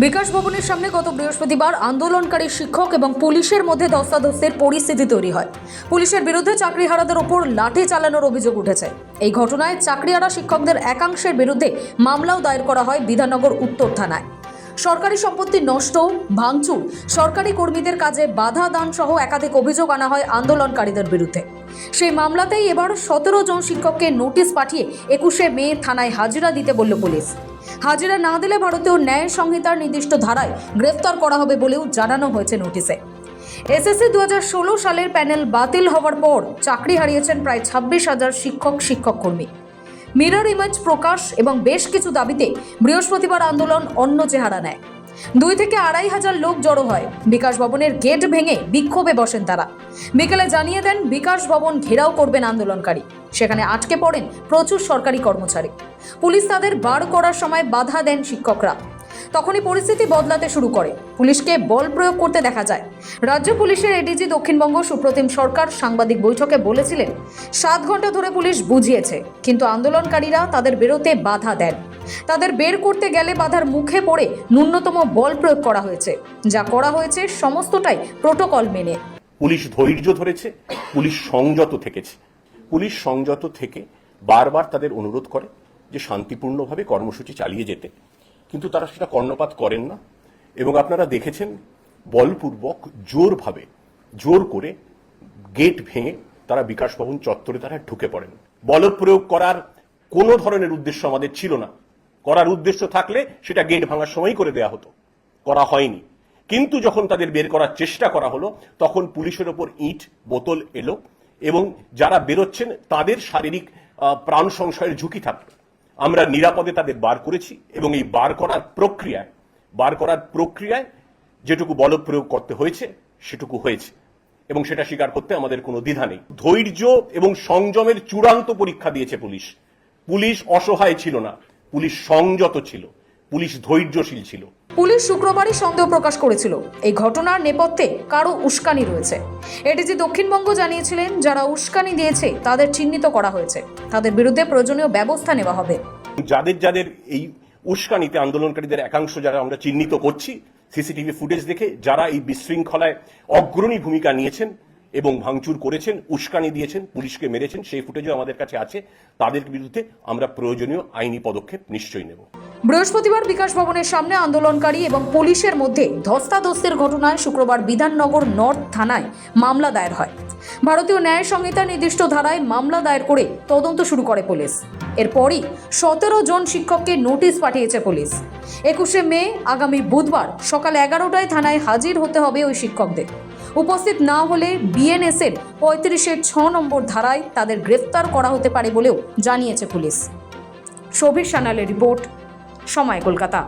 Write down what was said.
বিকাশ ভবনের সামনে গত বৃহস্পতিবার আন্দোলনকারী শিক্ষক এবং পুলিশের মধ্যে ধস্তাধস্তির পরিস্থিতি তৈরি হয়। পুলিশের বিরুদ্ধে চাকরিহারাদের ওপর লাঠি চালানোর অভিযোগ উঠেছে। এই ঘটনায় চাকরিহারা শিক্ষকদের একাংশের বিরুদ্ধে মামলাও দায়ের করা হয় বিধাননগর উত্তর থানায়। সরকারি সম্পত্তি নষ্ট, ভাঙচুর, সরকারি কর্মীদের কাজে বাধা দান সহ একাধিক অভিযোগ আনা হয় আন্দোলনকারীদের বিরুদ্ধে। সেই মামলাতেই এবার সতেরো জন শিক্ষককে নোটিশ পাঠিয়ে একুশে মে থানায় হাজিরা দিতে বলল পুলিশ। হাজিরা না দিলে ভারতীয় ন্যায় সংহিতার নির্দিষ্ট ধারায় গ্রেফতার করা হবে বলেও জানানো হয়েছে নোটিশে। এসএসসি দু হাজার ষোলো সালের প্যানেল বাতিল হওয়ার পর চাকরি হারিয়েছেন প্রায় ছাব্বিশ হাজার শিক্ষক শিক্ষক কর্মী। মিরর ইমেজ প্রকাশ এবং বেশ কিছু দাবিতে বৃহস্পতিবার আন্দোলন অন্য চেহারা নেয়। দুই থেকে আড়াই হাজার লোক জড়ো হয়। বিকাশ ভবনের গেট ভেঙে বিক্ষোভে বসেন তারা। বিকেলে জানিয়ে দেন, বিকাশ ভবন ঘেরাও করবেন আন্দোলনকারী। সেখানে আটকে পড়েন প্রচুর সরকারি কর্মচারী। পুলিশ তাদের বার করার সময় বাধা দেন শিক্ষকরা। তখনই পরিস্থিতি বদলাতে শুরু করে। পুলিশকে বল প্রয়োগ করতে দেখা যায়। রাজ্য পুলিশের এডিজি দক্ষিণবঙ্গ সুপ্রতিম সরকার সাংবাদিক বৈঠকে বলেছিলেন, সাত ঘণ্টা ধরে পুলিশ বুঝিয়েছে, কিন্তু আন্দোলনকারীরা তাদের বেরোতে বাধা দেন। তাদের বের করতে গেলে বাধার মুখে পড়ে ন্যূনতম বল প্রয়োগ করা হয়েছে। যা করা হয়েছে সমস্তটাই প্রোটোকল মেনে। পুলিশ ধৈর্য ধরেছে, পুলিশ সংযত থেকেছে। পুলিশ সংযত থেকে বারবার তাদের অনুরোধ করে যে শান্তিপূর্ণভাবে কর্মসূচি চালিয়ে যেতে। কিন্তু তারা সেটা কর্ণপাত করেন না। এবং আপনারা দেখেছেন, বলপূর্বক জোরভাবে, জোর করে গেট ভেঙে তারা বিকাশ ভবন চত্বরে তারা ঢুকে পড়েন। বল প্রয়োগ করার কোনো ধরনের উদ্দেশ্য আমাদের ছিল না। করার উদ্দেশ্য থাকলে সেটা গেট ভাঙার সময় করে দেয়া হতো। করা হয়নি। কিন্তু যখন তাদের বের করার চেষ্টা করা হলো, তখন পুলিশের ওপর ইট, বোতল এলো এবং যারা বেরোচ্ছেন, তাদের শারীরিক প্রাণ সংশয়ের ঝুঁকি থাকল। আমরা নিরাপদে তাদের বার করেছি এবং এই বার করার প্রক্রিয়ায়, বার করার প্রক্রিয়ায় যেটুকু বল প্রয়োগ করতে হয়েছে, সেটুকু হয়েছে এবং সেটা স্বীকার করতে আমাদের কোনো দ্বিধা নেই। ধৈর্য এবং সংযমের চূড়ান্ত পরীক্ষা দিয়েছে পুলিশ। পুলিশ অসহায় ছিল না। পুলিশ সংযত ছিল পুলিশ ধৈর্যশীল ছিল। পুলিশ শুক্রবারই সন্দেহ প্রকাশ করেছিল। এই ঘটনার নেপথ্যে কারও উস্কানি রয়েছে। এডিজি দক্ষিণবঙ্গ জানিয়েছিলেন যারা উস্কানি দিয়েছে তাদের চিহ্নিত করা হয়েছে। তাদের বিরুদ্ধে প্রয়োজনীয় ব্যবস্থা নেওয়া হবে। যাদের যাদের এই উস্কানিতে আন্দোলনকারীদের একাংশ যারা আমরা চিহ্নিত করছি সিসিটিভি ফুটেজ দেখে যারা এই বিশৃঙ্খলায় অগ্রণী ভূমিকা নিয়েছেন এবং ভাঙচুর করেছেন, উস্কানি দিয়েছেন, পুলিশকে মেরেছেন, সেই ফুটেজও আমাদের কাছে আছে। তাদের বিরুদ্ধে আমরা প্রয়োজনীয় আইনি পদক্ষেপ নিশ্চয়ই নেব। বৃহস্পতিবার বিকাশ ভবনের সামনে আন্দোলনকারী এবং পুলিশের মধ্যে ধস্তাধস্তের ঘটনায় শুক্রবার বিধাননগর নর্থ থানায় মামলা দায়ের হয়। ভারতীয় ন্যায় সংহিতা নির্দিষ্ট ধারায় মামলা দায়ের করে তদন্ত শুরু করে পুলিশ। এরপরই সতেরো জন শিক্ষককে নোটিশ পাঠিয়েছে পুলিশ। একুশে মে, আগামী বুধবার সকাল এগারোটায় থানায় হাজির হতে হবে ওই শিক্ষকদের। উপস্থিত না হলে বিএনএসের পঁয়ত্রিশের ছ নম্বর ধারায় তাদের গ্রেফতার করা হতে পারে বলেও জানিয়েছে পুলিশ। শোভির সানালের রিপোর্ট, সময় কলকাতা।